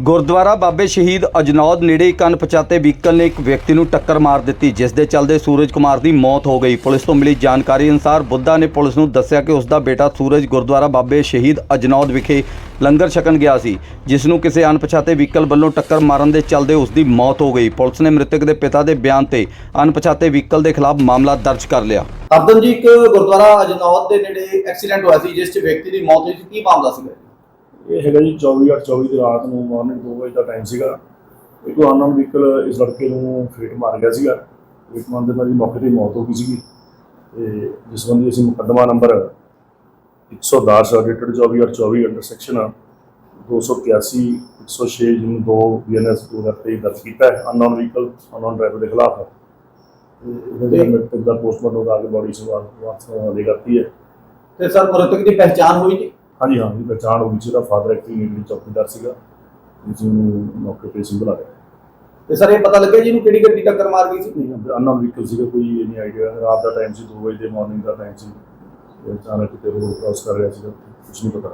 ਗੁਰਦੁਆਰਾ ਬਾਬੇ ਸ਼ਹੀਦ ਅਜਨੌਦ ਨੇੜੇ ਇੱਕ ਅਣਪਛਾਤੇ ਵਹੀਕਲ ਨੇ ਇੱਕ ਵਿਅਕਤੀ ਨੂੰ ਟੱਕਰ ਮਾਰ ਦਿੱਤੀ, ਜਿਸ ਦੇ ਚੱਲਦੇ ਸੂਰਜ ਕੁਮਾਰ ਦੀ ਮੌਤ ਹੋ ਗਈ। ਪੁਲਿਸ ਤੋਂ ਮਿਲੀ ਜਾਣਕਾਰੀ ਅਨੁਸਾਰ ਬੁੱਧਾ ਨੇ ਪੁਲਿਸ ਨੂੰ ਦੱਸਿਆ ਕਿ ਉਸ ਦਾ ਬੇਟਾ ਸੂਰਜ ਗੁਰਦੁਆਰਾ ਬਾਬੇ ਸ਼ਹੀਦ ਅਜਨੌਦ ਵਿਖੇ ਲੰਗਰ ਛਕਣ ਗਿਆ ਸੀ, ਜਿਸ ਨੂੰ ਕਿਸੇ ਅਣਪਛਾਤੇ ਵਹੀਕਲ ਵੱਲੋਂ ਟੱਕਰ ਮਾਰਨ ਦੇ ਚੱਲਦੇ ਉਸ ਦੀ ਮੌਤ ਹੋ ਗਈ। ਪੁਲਿਸ ਨੇ ਮ੍ਰਿਤਕ ਦੇ ਪਿਤਾ ਦੇ ਬਿਆਨ ਤੇ ਅਣਪਛਾਤੇ ਵਹੀਕਲ ਦੇ ਖਿਲਾਫ ਮਾਮਲਾ ਦਰਜ ਕਰ ਲਿਆ। ਅਰਦਨ ਜੀ, ਇੱਕ ਗੁਰਦੁਆਰਾ ਅਜਨੌਦ ਦੇ ਨੇੜੇ ਐਕਸੀਡੈਂਟ ਹੋਇਆ ਸੀ, ਜਿਸ 'ਚ ਵਿਅਕਤੀ ਦੀ ਮੌਤ ਹੋਈ ਸੀ। ਕੀ ਮਾਮਲਾ ਸੀਗਾ? ਇਹ ਹੈਗਾ ਜੀ 24 ਅੱਠ 24 ਦੀ ਰਾਤ ਨੂੰ ਮਾਰਨਿੰਗ 2 ਵਜੇ ਦਾ ਟਾਈਮ ਸੀਗਾ। ਇੱਕ ਅਨਨੋਨ ਵਹੀਕਲ ਇਸ ਲੜਕੇ ਨੂੰ ਫੇਟ ਮਾਰ ਗਿਆ ਸੀਗਾ। ਇੱਕ ਮੰਨ ਦੇ ਹੀ ਮੌਕੇ ਤੇ ਮੌਤ ਹੋ ਗਈ ਸੀਗੀ। ਤੇ ਜਿਸ ਬੰਦੀ ਅਸੀਂ ਮੁਕੱਦਮਾ ਨੰਬਰ 110 ਰਜਿਸਟਰਡ 24 ਅੱਠ 24 ਅੰਡਰ ਸੈਕਸ਼ਨ 281 106 ਜਿਹਨੂੰ 2 ਬੀਐਨਐਸ 2023 ਦਰਜ ਕੀਤਾ ਹੈ। ਅਨਨੋਨ ਵਹੀਕਲ ਅਨਨੋਨ ਡਰਾਈਵਰ ਦੇ ਖਿਲਾਫ ਇਹਦੇ ਮ੍ਰਿਤਕ ਦਾ ਪੋਸਟਮਾਰਟਮ ਦਾ ਕੇ ਬੋਡੀ ਸਵਾਲ ਵਾਪਸ ਲੈ ਕਰਤੀ ਹੈ। ਤੇ ਸਰ ਮ੍ਰਿਤਕ ਦੀ ਪਹਿਚਾਣ ਹੋਈ ਜੀ? ਹਾਂਜੀ ਹਾਂ ਜੀ ਪਛਾਣ ਹੋ ਗਈ ਸੀ ਉਹਦਾ ਫਾਦਰ ਐਕਟਿੰਗ ਇੰਗਲਿਸ਼ ਚੌਕੀਦਾਰ ਸੀਗਾ ਜਿਸ ਨੂੰ ਮੌਕੇ ਤੇ ਸਿੰਬਲ ਆ ਗਿਆ। ਤੇ ਸਰ ਇਹ ਪਤਾ ਲੱਗਿਆ ਜੀ ਇਹਨੂੰ ਕਿਹੜੀ ਗੱਡੀ ਟੱਕਰ ਮਾਰ ਗਈ ਸੀ? ਅਨਨੋਨ ਵਹੀਕਲ ਸੀਗਾ ਕੋਈ ਇਹ ਨਹੀਂ ਆਈਡੀਆ ਰਾਤ ਦਾ ਟਾਈਮ ਸੀ 2 ਵਜੇ ਦੇ ਮਾਰਨਿੰਗ ਦਾ ਟਾਈਮ ਸੀ। ਅਚਾਨਕ ਕਿਤੇ ਰੋਡ ਕ੍ਰਾਸ ਕਰ ਰਿਹਾ ਸੀਗਾ ਕੁਝ ਨਹੀਂ ਪਤਾ